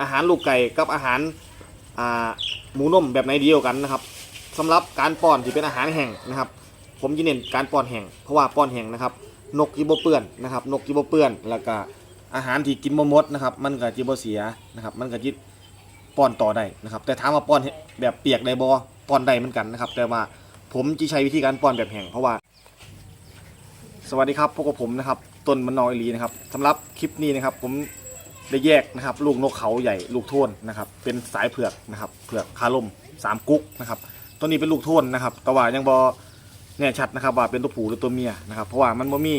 อาหารลูกไก่กับอาหารหมูนมแบบไหนเดีกว่ากันนะครับสำหรับการป้อนที่เป็นอาหารแห้งนะครับ ผมจะเน้นการป้อนแห้งเพราะว่าป้อนแห้งนะครับ นกกิบเปื้อนนะครับ นกกิบเปื้อน แล้วก็อาหารที่กินบ่มดนะครับ มันก็จิบเสียนะครับ มันก็จิป้อนต่อได้นะครับ แต่ถามว่าป้อนแบบเปียกได้บ่ป้อนได้เหมือนกันนะครับ แต่ว่าผมจะใช้วิธีการป้อนแบบแห้งเพราะว่า สวัสดีครับพวกบผมนะครับต้นมันนอยลีนะครับสำหรับคลิปนี้นะครับผม ได้แยกนะครับ ลูกนกเขาใหญ่ลูกโทนนะครับ เป็นสายเผือกนะครับเผือกคาลมสามกุ๊กนะครับตัวนี้เป็นลูกโทนนะครับแต่ว่ายังบอแน่ชัดนะครับว่าเป็นตัวผู้หรือตัวเมียนะครับ เพราะว่ามันบ่มี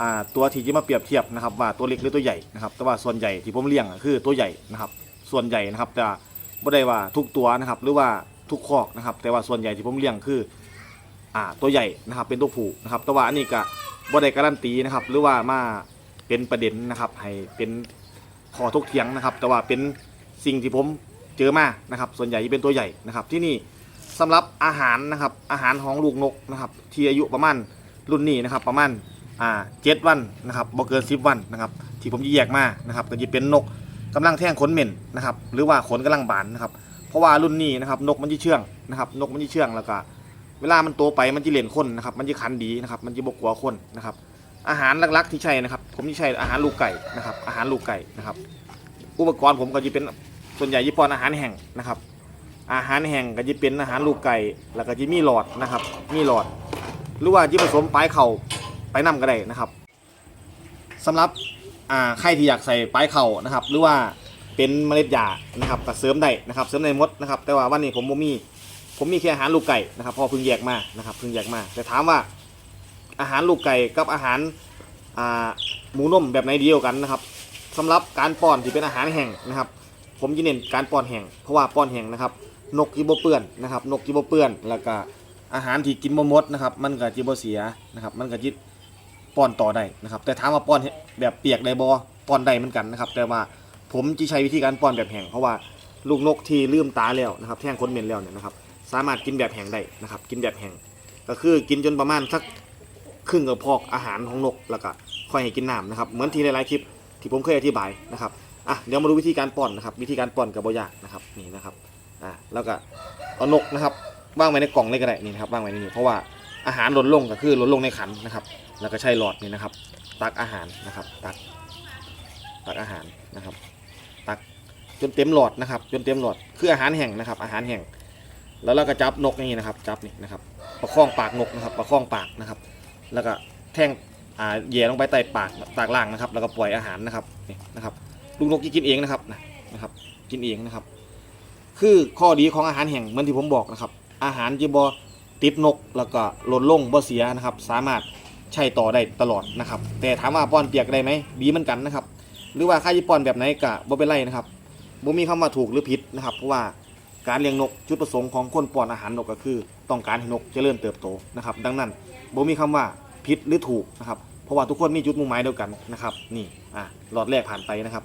อ่าตัวที่จะมาเปรียบเทียบนะครับ ว่าตัวเล็กหรือตัวใหญ่นะครับ แต่ว่าส่วนใหญ่ที่ผมเลี้ยงอะคือตัวใหญ่นะครับ ส่วนใหญ่นะครับแต่บ่ได้ว่าทุกตัวนะครับ หรือว่าทุกคอกนะครับ แต่ว่าส่วนใหญ่ที่ผมเลี้ยงคืออ่าตัวใหญ่นะครับ เป็นตัวผู้นะครับ แต่ว่าอันนี้ก็บ่ได้การันตีนะครับ หรือว่ามาเป็นประเด็นนะครับ ให้เป็น ขอทกเถียงนะครับ แต่ว่าเป็นสิ่งที่ผมเจอมานะครับ ส่วนใหญ่จะเป็นตัวใหญ่นะครับ ที่นี่สำหรับอาหารนะครับ อาหารของลูกนกนะครับ ที่อายุประมาณรุ่นนี้นะครับ ประมาณอ่าเจ็ดวันนะครับบ่เกินสิบวันนะครับ ที่ผมจะแยกมานะครับก็จะเป็นนกกำลังแท่งขนเหม็นนะครับ หรือว่าขนกำลังบานนะครับ เพราะว่ารุ่นนี้นะครับ นกมันจะเชื่องนะครับ นกมันจะเชื่องแล้วก็เวลามันโตไปมันจะเล่นคนนะครับ มันจะขันดีนะครับ มันจะบกลัวคนนะครับ อาหารหลักๆที่ใช้นะครับ ผมที่ใช้อาหารลูกไก่นะครับ อาหารลูกไก่นะครับ อุปกรณ์ผมก็จะเป็นส่วนใหญ่ญี่ปุ่นอาหารแห้งนะครับ อาหารแห้งก็จะเป็นอาหารลูกไก่แล้วก็จะมีหลอดนะครับ มีหลอด หรือว่าจะผสมปลายเข่าไปนํก็ได้นะครับสำหรับใครที่อยากใส่ปลายเข่านะครับ หรือว่าเป็นเมล็ดยานะครับก็เสริมได้นะครับ เสริมได้หมดนะครับ แต่ว่าวันนี้ผมมีผมมีแค่อาหารลูกไก่นะครับพอเพิ่งแยกมานะครับเพิ่งแยกมาแต่ถามว่า อาหารลูกไก่กับอาหาราหมูนมแบบไหนเดีกว่ากันนะครับสำหรับการป้อนที่เป็นอาหารแห้งนะครับ ผมจะเน้นการป้อนแห้งเพราะว่าป้อนแห้งนะครับ นกกิบเปื้อนนะครับ นกกิบเปื้อน แล้วก็อาหารที่กินบ่มดนะครับ มันก็จิบเสียนะครับ มันก็จิป้อนต่อได้นะครับ แต่ถามว่าป้อนแบบเปียกได้บ่ป้อนได้เหมือนกันนะครับ แต่ว่าผมจะใช้วิธีการป้อนแบบแห้งเพราะว่าลูกนกที่ลืมตาแล้วนะครับ แท่งขนเหม็นแล้วเนี่ยนะครับ สามารถกินแบบแห้งได้นะครับ กินแบบแห้งก็คือกินจนประมาณสัก ครึ่งกระเพาะอาหารของนกแล้วก็ค่อยให้กินน้ำนะครับเหมือนที่หลายๆคลิปที่ผมเคยอธิบายนะครับอะเดี๋ยวมาดูวิธีการป้อนนะครับ วิธีการป้อนกับบอยากนะครับนี่นะครับอะแล้วก็เอานกนะครับวางไว้ในกล่องเลยก็ได้นี่นะครับวางไว้ในนี่เพราะว่าอาหารหล่นลงก็คือหล่นลงในขันนะครับ แล้วก็ใช้หลอดนี่นะครับ ตักอาหารนะครับ ตักตักอาหารนะครับ ตักจนเต็มหลอดนะครับ จนเต็มหลอดคืออาหารแห้งนะครับ อาหารแห้งแล้วเราก็จับนกอย่างนี้นะครับ จับนี่นะครับ ประคองปากนกนะครับ ประคองปากนะครับ แล้วก็แท่งอ่าเหย่ลงไปใต้ปากปากล่างนะครับ แล้วก็ปล่อยอาหารนะครับนี่นะครับลูกนกกินเองนะครับนะนะครับ กินเองนะครับ คือข้อดีของอาหารแห้งเหมือนที่ผมบอกนะครับ อาหารจะบอติดนกแล้วก็หล่นลงบ่เสียนะครับ สามารถใช้ต่อได้ตลอดนะครับ แต่ถามว่าป้อนเปียกได้ไหมดีเหมือนกันนะครับ หรือว่าค่าญี่ป้อนแบบไหนกะบ่เป็นไรนะครับบ่มีคำว่าถูกหรือผิดนะครับ เพราะว่า การเลี้ยงนกจุดประสงค์ของคนป้อนอาหารนกก็คือ ต้องการให้นกเจริญเติบโตนะครับ ดังนั้นบ่มีคำว่าผิดหรือถูกนะครับเพราะว่าทุกคนมีจุดมุ่งหมายเดียวกันนะครับนี่อะหลอดแรกผ่านไปนะครับ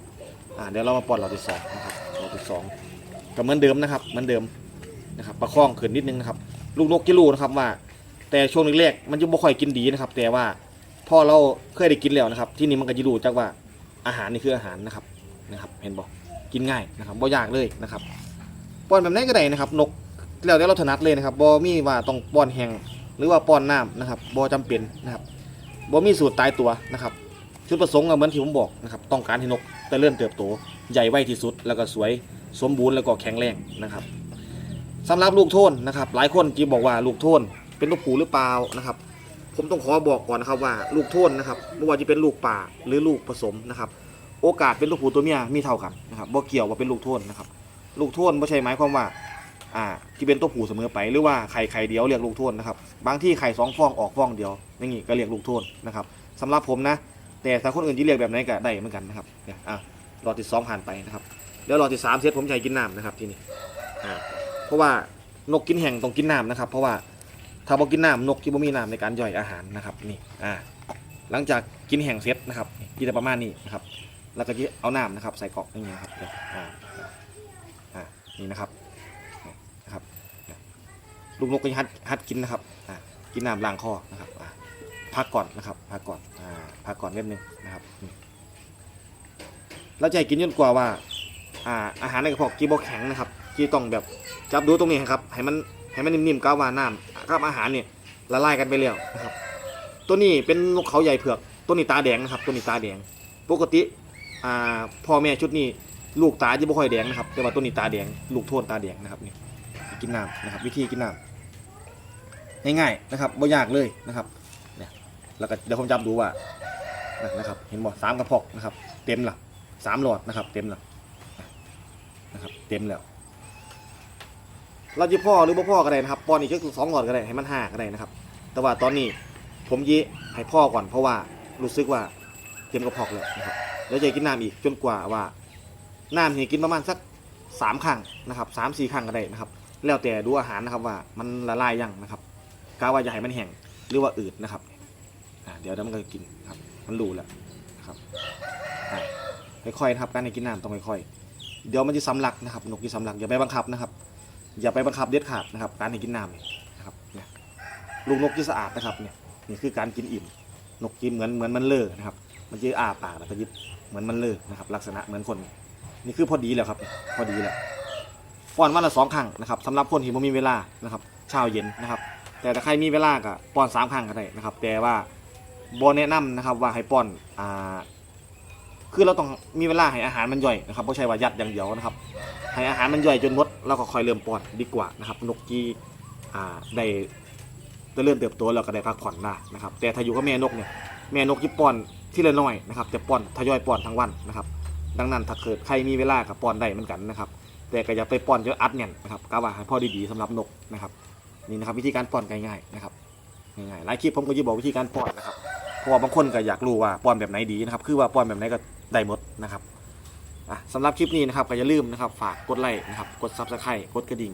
อ่าเดี๋ยวเรามาป้อนหลอดที่สองนะครับหลอดที่สองก็เหมือนเดิมนะครับเหมือนเดิมนะครับประคองขึ้นนิดนึงนะครับ ลูกนกกิรู้นะครับว่า แต่ช่วงแรกๆมันจะบ่ค่อยกินดีนะครับ แต่ว่าพอเราเคยได้กินแล้วนะครับ ที่นี่มันก็จะรู้จักว่าอาหารนี่คืออาหารนะครับนะครับ เห็นบอกกินง่ายนะครับบ่ยากเลยนะครับ ป้อนแบบไหนก็ได้นะครับ นกแล้วแต่เราถนัดเลยนะครับบ่มีว่าต้องป้อนแห้งหรือว่าป้อนน้ำนะครับบ่จำเป็นนะครับบ่มีสูตรตายตัวนะครับจุดประสงค์ก็เหมือนที่ผมบอกนะครับต้องการให้นกเจริญเติบโตใหญ่ไวที่สุด แล้วก็สวยสมบูรณ์แล้วก็แข็งแรงนะครับสำหรับลูกโทนนะครับ หลายคนจีบอกว่าลูกโทนเป็นลูกผูหรือเปล่านะครับ ผมต้องขอบอกก่อนนะครับว่าลูกโทนนะครับไม่ว่าจะเป็นลูกป่าหรือลูกผสมนะครับ โอกาสเป็นลูกผูตัวเมียมีเท่ากันนะครับบ่เกี่ยวว่าเป็นลูกโทนนะครับ ลูกโทนไม่ใช่หมายความว่าอ่าที่เป็นตัวผู้เสมอไปหรือว่าไข่ไข่เดียวเรียกลูกโทนนะครับบางที่ไข่สองฟองออกฟองเดียวอย่างงี้ก็เรียกลูกโทนนะครับสำหรับผมนะ แต่ถ้าคนอื่นที่เรียกแบบไหนก็ได้เหมือนกันนะครับเนี่ยอะรอที่สองผ่านไปนะครับเดี๋ยวรอที่สามเซตผมจะให้กินน้ำนะครับที่นี่อ่าเพราะว่านกกินแห้งต้องกินน้ำนะครับ เพราะว่าถ้าบ่กินน้ำนกที่บ่มีน้ำในการย่อยอาหารนะครับนี่อ่าหลังจากกินแห้งเสร็จนะครับกินประมาณนี้นะครับแล้วก็จะเอาน้ำนะครับใส่กรอกอย่างเงี้ยครับอ่า นี่นะครับนะครับลูกนกก็จะหัดหัดกินนะครับกินน้ำล้างคอนะครับพักก่อนนะครับพักก่อนพักก่อนเล็บนึงนะครับเราจะให้กินจนกว่าว่าอาอาหารในกระเพาะกีบอแข็งนะครับกีต้องแบบจับดูตรงนี้ครับให้มันให้มันนิ่มๆก้าววาน้ำกับอาหารเนี่ยละลายกันไปแล้วนะครับ ตัวนี้เป็นนกเขาใหญ่เผือก ตัวนี้ตาแดงนะครับ ตัวนี้ตาแดง ปกติพ่อแม่ชุดนี้ ลูกตาจะไม่ค่อยแดงนะครับ แต่ว่าตัวนี้ตาแดง ลูกโทนตาแดงนะครับนี่กินน้ำนะครับ วิธีกินน้ำง่ายๆนะครับไม่ยากเลยนะครับเนี่ยแล้วก็เดี๋ยวผมจำดูว่านะครับ เห็นบ่สามกระเพาะนะครับ เต็มละสามหลอดนะครับ เต็มละนะครับเต็มแล้วเราจะพ่อหรือบ่พ่อก็ได้นะครับป้อนอีกแค่สองหลอดก็ได้ให้มันห้าก็ได้นะครับ แต่ว่าตอนนี้ผมยีให้พ่อก่อนเพราะว่ารู้สึกว่าเต็มกระเพาะแล้วนะครับแล้วจะกินน้ำอีกจนกว่าว่า น้ำที่กินประมาณสักสามครั้งนะครับสามสี่ครั้งก็ได้นะครับ แล้วแต่ดูอาหารนะครับว่ามันละลายยังนะครับกาว่าจะให้มันแห้งหรือว่าอืดนะครับเดี๋ยวเดี๋ยวมันก็กินครับ มันรู้แล้วนะครับค่อยๆนะครับการให้กินน้ำต้องค่อยๆเดี๋ยวมันจะสำลักนะครับนกจะสำลักอย่าไปบังคับนะครับ อย่าไปบังคับเด็ดขาดนะครับ การให้กินน้ำเนี่ยนะครับเนี่ยลูกนกที่สะอาดนะครับเนี่ยนี่คือการกินอิ่ม นกกินเหมือนเหมือนมันเลอะนะครับ มันจะอ้าปากแล้วก็ยิบเหมือนมันเลอะนะครับ ลักษณะเหมือนคน นี่คือพอดีแล้วครับ พอดีแล้วป้อนวันละสองครั้งนะครับสำหรับคนที่ไม่มีเวลานะครับเช้าเย็นนะครับ แต่ถ้าใครมีเวลาก็ป้อนสามครั้งก็ได้นะครับ แต่ว่าโบแนะนำนะครับว่าให้ป้อนอ่าคือเราต้องมีเวลาให้อาหารมันย่อยนะครับไม่ใช่ว่ายัดอย่างเดียวนะครับ ให้อาหารมันย่อยจนหมดแล้วก็ค่อยเริ่มป้อนดีกว่านะครับ นกที่อ่าได้ได้เริ่มเติบโตแล้วก็ได้พักผ่อนได้นะครับ แต่ถ้าอยู่กับแม่นกเนี่ยแม่นกที่ป้อนที่ละน้อยนะครับจะป้อนทยอยป้อนทั้งวันนะครับ ดังนั้นถ้าเกิดใครมีเวลากับป้อนได้เหมือนกันนะครับ แต่ก็อย่าไปป้อนจนอัดเน่นนะครับกะว่าให้พ่อดีๆสำหรับนกนะครับนี่นะครับวิธีการป้อนง่ายๆนะครับง่ายๆหลายคลิปผมก็จะบอกวิธีการป้อนนะครับเพราะว่าบางคนก็อยากรู้ว่าป้อนแบบไหนดีนะครับคือว่าป้อนแบบไหนก็ได้หมดนะครับอะสำหรับคลิปนี้นะครับก็อย่าลืมนะครับฝากกดไลค์นะครับกดซับสไครต์กดกระดิ่ง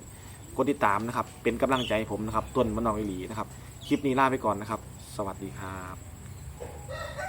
กดติดตามนะครับเป็นกำลังใจผมนะครับต้นมะนองอิหลีนะครับคลิปนี้ลาไปก่อนนะครับ สวัสดีครับ